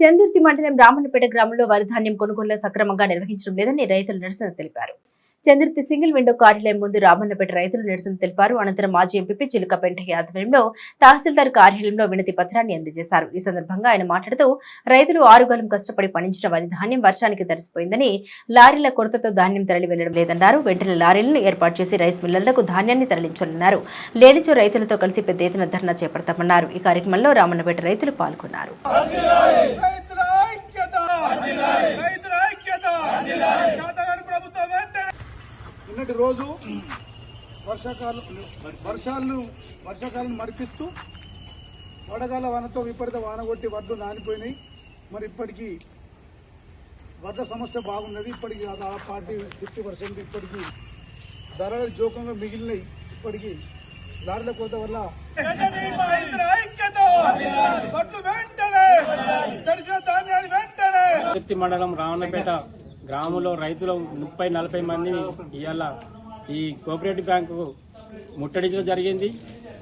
చందుర్తి మండలం రామన్నపేట గ్రామంలో వరి ధాన్యం కొనుగోలు సక్రమంగా నిర్వహించడం లేదని రైతులు నిరసన తెలిపారు. చంద్రుతి సింగిల్ విండో కార్యాలయం ముందు రామన్నపేట రైతులు నిరసన తెలిపారు. అనంతరం మాజీ ఎంపీ చిలుక పెంటయ్య ఆధ్వర్యంలో తహసీల్దార్ కార్యాలయంలో వినతి పత్రాన్ని అందజేశారు. ఈ సందర్భంగా ఆయన మాట్లాడుతూ రైతులు ఆరుగాలం కష్టపడి పండించిన వరి ధాన్యం వర్షానికి తరిసిపోయిందని లారీల కొరతతో ధాన్యం తరలి వెళ్ళడం లేదన్నారు. వెంటనే లారీలను ఏర్పాటు చేసి రైస్ మిల్లర్లకు ధాన్యాన్ని తరలించాలన్నారు. లేనిచో రైతులతో కలిసి పెద్ద ఎత్తున ధర్నా చేపడతామన్నారు. ఈ కార్యక్రమంలో రామన్నపేట రైతులు పాల్గొన్నారు రైతుల ఐక్యత రైతుల ఐక్యత చేతగాని ప్రభుత్వం వెంటనే నిన్నటి రోజు వర్షాకాలం వర్షాలను వర్షాకాలం మరిపిస్తూ వడగాల వానతో విపరీత వాన కొట్టి వడ్లు నానిపోయినాయి. మరి ఇప్పటికీ వడ్ల సమస్య బాగున్నది. ఇప్పటికి ఆ పార్టీ ఫిఫ్టీ పర్సెంట్ ఇప్పటికీ ధరలు జోకంగా మిగిలినాయి. ఇప్పటికీ లారీల కోత వల్ల వెంటనే మండలం రావణపేట గ్రామంలో రైతులు ముప్పై నలభై మంది ఇవాళ ఈ కోఆపరేటివ్ బ్యాంకు ముట్టడించడం జరిగింది.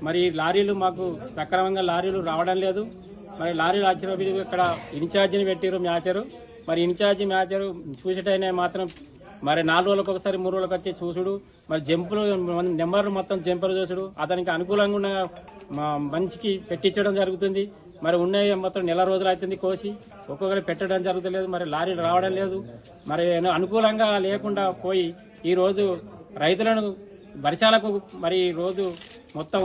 మరి లారీలు మాకు సక్రమంగా లారీలు రావడం లేదు. మరి లారీలు వచ్చినప్పుడు ఇక్కడ ఇన్ఛార్జిని పెట్టారు మ్యాచరు. మరి ఇన్ఛార్జి మ్యాచరు చూసేటైనా మాత్రం మరి నాలుగు రోజులకు ఒకసారి మూడు రోజులకు వచ్చి చూసుడు. మరి జంపులు నెంబర్లు మొత్తం జంపర్ చూసుడు. అతనికి అనుకూలంగా ఉన్న మా మనిషికి పెట్టించడం జరుగుతుంది. మరి ఉన్నాయి మొత్తం నెల రోజులు అవుతుంది కోసి. ఒక్కొక్కరు పెట్టడం జరుగుతలేదు మరి లారీలు రావడం లేదు. మరి అనుకూలంగా లేకుండా పోయి ఈరోజు రైతులను వర్షాలకు మరి ఈ రోజు మొత్తం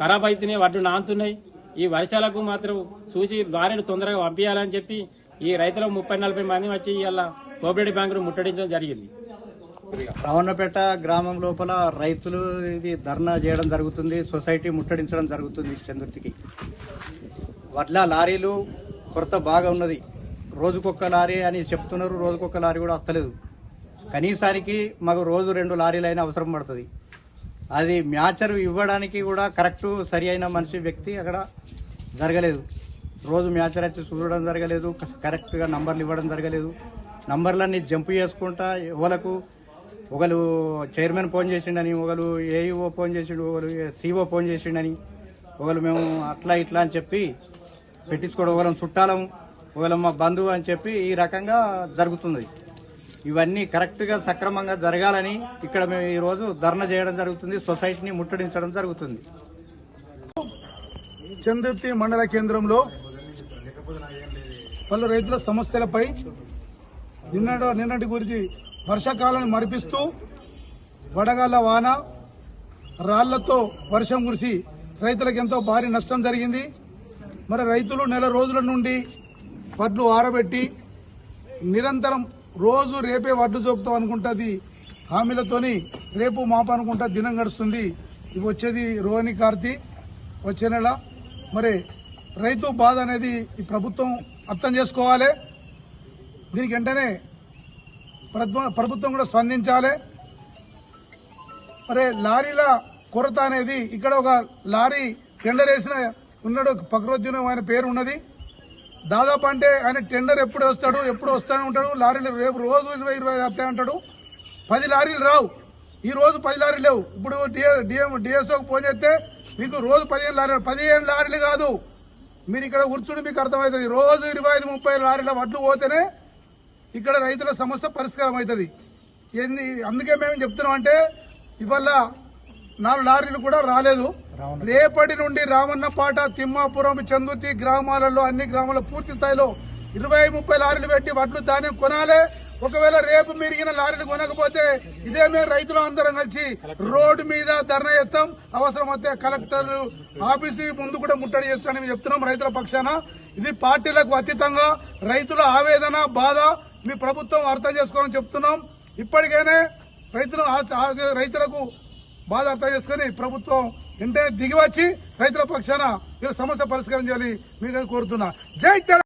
ఖరాబ్ అవుతున్నాయి వడ్లు నానుతున్నాయి ఈ వర్షాలకు మాత్రం చూసి లారీలు తొందరగా పంపించాలని చెప్పి ఈ రైతులకు ముప్పై నలభై మంది వచ్చి ఇవాళ కోఆపరేటివ్ బ్యాంకును ముట్టడించడం జరిగింది. రావణపేట గ్రామం లోపల రైతులు ఇది ధర్నా చేయడం జరుగుతుంది సొసైటీ ముట్టడించడం జరుగుతుంది చంద్రుతికి. వడ్ల లారీలు కొరత బాగా ఉన్నది. రోజుకొక్క లారీ అని చెప్తున్నారు రోజుకొక్క లారీ కూడా వస్తలేదు. కనీసానికి మాకు రోజు రెండు లారీలైనా అవసరం పడుతుంది. అది మ్యాచర్ ఇవ్వడానికి కూడా కరెక్ట్ సరి అయిన మనిషి వ్యక్తి అక్కడ జరగలేదు. రోజు మ్యాచర్ వచ్చి చూడడం జరగలేదు కరెక్ట్గా నంబర్లు ఇవ్వడం జరగలేదు. నంబర్లన్నీ జంప్ చేసుకుంటా ఎవలకు ఒకరు చైర్మన్ ఫోన్ చేసిండని ఒకరు ఏఈఓ ఫోన్ చేసిండు ఒకరు సిఓ ఫోన్ చేసిండని ఒకరు మేము అట్లా ఇట్లా అని చెప్పి పెట్టించుకోవడం ఒకరం చుట్టాలం ఒకవేళ మా బంధువు అని చెప్పి ఈ రకంగా జరుగుతుంది. ఇవన్నీ కరెక్ట్గా సక్రమంగా జరగాలని ఇక్కడ మేము ఈరోజు ధర్నా చేయడం జరుగుతుంది సొసైటీని ముట్టడించడం జరుగుతుంది. చందుర్తి మండల కేంద్రంలో పలు రైతుల సమస్యలపై నిన్నటి నిన్నటి గురించి వర్షాకాలాన్ని మరిపిస్తూ వడగాల వాన రాళ్ళతో వర్షం కురిసి రైతులకు ఎంతో భారీ నష్టం జరిగింది. మరి రైతులు నెల రోజుల నుండి వడ్లు ఆరబెట్టి నిరంతరం రోజు రేపే వడ్లు చూపుతాం అనుకుంటుంది. హామీలతోని రేపు మాప అనుకుంటా దినం గడుస్తుంది. ఇవి వచ్చేది రోహిణి కార్తీ వచ్చే నెల. మరి రైతు బాధ అనేది ఈ ప్రభుత్వం అర్థం చేసుకోవాలి. దీనికి వెంటనే ప్రభుత్వం ప్రభుత్వం కూడా స్పందించాలి. మరి లారీల కొరత అనేది ఇక్కడ ఒక లారీ టెండర్ వేసిన ఉన్నాడు. పక్రోద్యనం ఆయన పేరు ఉన్నది. దాదాపు అంటే ఆయన టెండర్ ఎప్పుడు వస్తాడు ఎప్పుడు వస్తానే ఉంటాడు లారీలు రేపు రోజు ఇరవై ఇరవై వస్తాయి అంటాడు. పది లారీలు రావు. ఈ రోజు పది లారీలు లేవు. ఇప్పుడు డిఎం డిఎస్ఓకి ఫోన్ చేస్తే మీకు రోజు పదిహేను లారీలు పదిహేను లారీలు కాదు. మీరు ఇక్కడ కూర్చుని మీకు అర్థమవుతుంది. రోజు ఇరవై ఐదు ముప్పై లారీల వడ్లు పోతేనే ఇక్కడ రైతుల సమస్య పరిష్కారం అవుతుంది. ఎన్ని అందుకే మేము చెప్తున్నాం అంటే ఇవాళ నాలుగు లారీలు కూడా రాలేదు. రేపటి నుండి రామన్నపాట తిమ్మాపురం చందుర్తి గ్రామాలలో అన్ని గ్రామాల పూర్తి స్థాయిలో ఇరవై ముప్పై లారీలు పెట్టి వడ్లు ధాన్యం కొనాలి. ఒకవేళ రేపు మిరిగిన లారీలు కొనకపోతే ఇదే మేము రైతులు అందరం కలిసి రోడ్డు మీద ధర్నా చేస్తాం. అవసరం అయితే కలెక్టర్ ఆఫీసు ముందు కూడా ముట్టడి చేస్తామని మేము చెప్తున్నాం రైతుల పక్షాన. ఇది పార్టీలకు అతీతంగా రైతుల ఆవేదన బాధ మీ ప్రభుత్వం అర్థం చేసుకోవాలని చెప్తున్నాం. ఇప్పటికైనా రైతులు రైతులకు బాధ అర్థం చేసుకుని ప్రభుత్వం వెంటనే దిగి వచ్చి రైతుల పక్షాన మీరు సమస్య పరిష్కారం చేయాలి మీకు కోరుతున్నా. జై తెలంగాణ!